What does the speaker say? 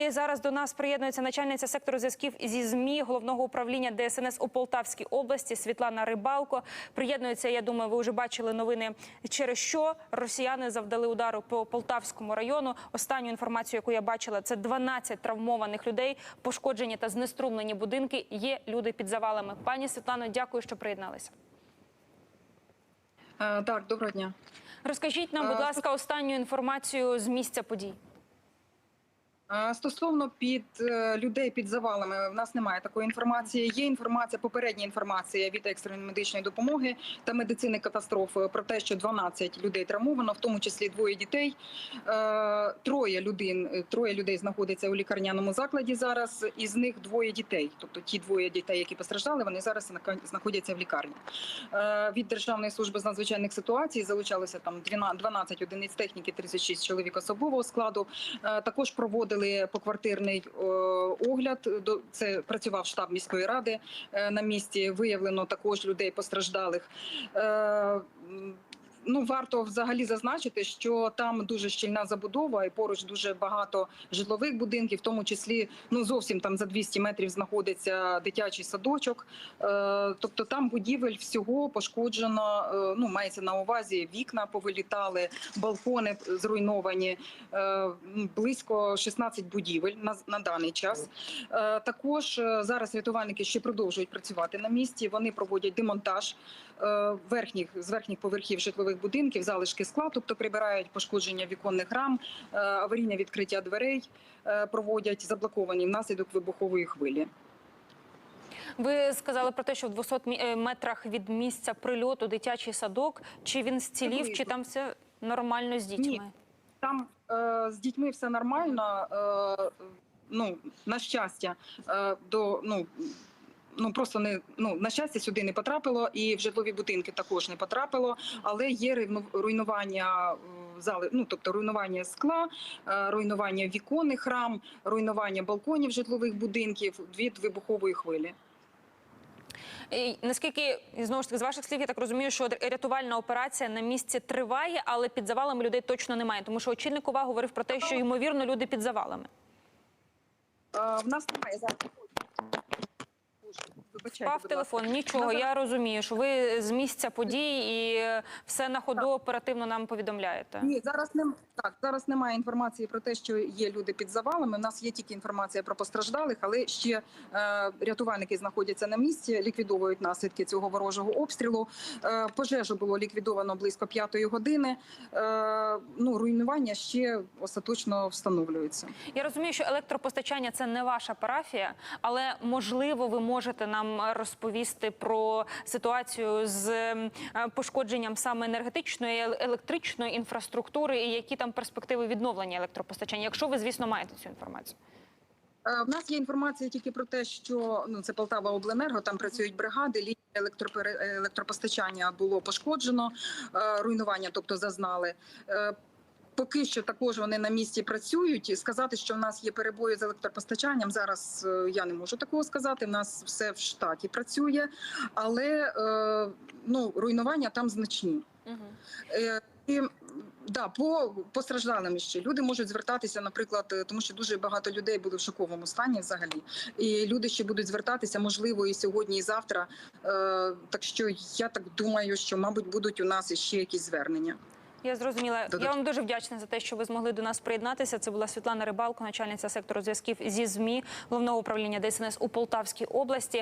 І зараз до нас приєднується начальниця сектору зв'язків зі ЗМІ головного управління ДСНС у Полтавській області Світлана Рибалко. Приєднується. Я думаю, ви вже бачили новини, через що росіяни завдали удару по Полтавському району. Останню інформацію, яку я бачила, це 12 травмованих людей, пошкоджені та знеструмлені будинки. Є люди під завалами. Пані Світлано, дякую, що приєдналися. Е, Так, доброго дня. Розкажіть нам, будь Е, ласка, останню інформацію з місця подій. Е, Стосовно під е, людей під завалами, в нас немає такої інформації. Є інформація, попередня інформація від екстреної медичної допомоги та медицини катастрофи про те, що 12 людей травмовано, в тому числі двоє дітей. Е, Троє людей, троє людей знаходяться у лікарняному закладі зараз. Із них двоє дітей. Тобто ті двоє дітей, які постраждали, вони зараз знаходяться в лікарні. Е, Від Державної служби з надзвичайних ситуацій залучалося там 12 одиниць техніки, 36 чоловік особового складу. Е, Також проводили поквартирний е, огляд. Це працював штаб міської ради е, на місці. Виявлено також людей постраждалих. Ну, варто взагалі зазначити, що там дуже щільна забудова, і поруч дуже багато житлових будинків, в тому числі ну зовсім там за 200 метрів знаходиться дитячий садочок. Е, тобто там будівель всього пошкоджено. е, Ну мається на увазі вікна повилітали, балкони зруйновані. е, Близько 16 будівель на, на даний час. Також зараз рятувальники ще продовжують працювати на місці. Вони проводять демонтаж верхніх з верхніх поверхів житлових будинків, залишки скла, тобто прибирають пошкодження віконних рам, е, аварійне відкриття дверей е, проводять заблоковані внаслідок вибухової хвилі. Ви сказали про те, що в 200 е, метрах від місця прильоту дитячий садок. Чи він зцілів, чи там все нормально з дітьми? Ні. Там е, з дітьми все нормально. Е, ну на щастя, е, до ну. Ну просто не ну на щастя сюди не потрапило, і в житлові будинки також не потрапило. Але є руйну- руйнування зали, ну тобто руйнування скла, е, руйнування віконних рам, руйнування балконів житлових будинків від вибухової хвилі. І, наскільки знову ж таки з ваших слів, я так розумію, що рятувальна операція на місці триває, але під завалами людей точно немає, тому що очільник ОВА говорив про те, що ймовірно люди під завалами. Е, В нас немає зараз. Вибачайте, Впав телефон. Нічого. Ну, Я розумію, що ви з місця подій і все на ходу оперативно нам повідомляєте. Ні, зараз не так. Зараз немає інформації про те, що є люди під завалами. У нас є тільки інформація про постраждалих, але ще е, рятувальники знаходяться на місці, ліквідовують наслідки цього ворожого обстрілу. Е, пожежу було ліквідовано близько п'ятої години. Е, ну руйнування ще остаточно встановлюється. Я розумію, що електропостачання це не ваша парафія, але можливо, ви можете нам розповісти про ситуацію з е, пошкодженням саме енергетичної електричної інфраструктури і які там перспективи відновлення електропостачання, якщо ви, звісно, маєте цю інформацію. Е, В нас є інформація тільки про те, що ну це Полтава Обленерго. Там працюють бригади. Електропере- електропостачання було пошкоджено, е, руйнування, тобто зазнали. Поки що також вони на місці працюють. Сказати, що в нас є перебої з електропостачанням. Зараз е, я не можу такого сказати. В нас все в штаті працює, але е, ну руйнування там значні. Е, І да, по постраждалим ще люди можуть звертатися, наприклад, тому що дуже багато людей були в шоковому стані взагалі, і люди ще будуть звертатися, можливо, і сьогодні, і завтра. Е, Так що я так думаю, що мабуть будуть у нас ще якісь звернення. Я зрозуміла. Додатково. Я вам дуже вдячна за те, що ви змогли до нас приєднатися. Це була Світлана Рибалко, начальниця сектору зв'язків зі ЗМІ головного управління ДСНС у Полтавській області.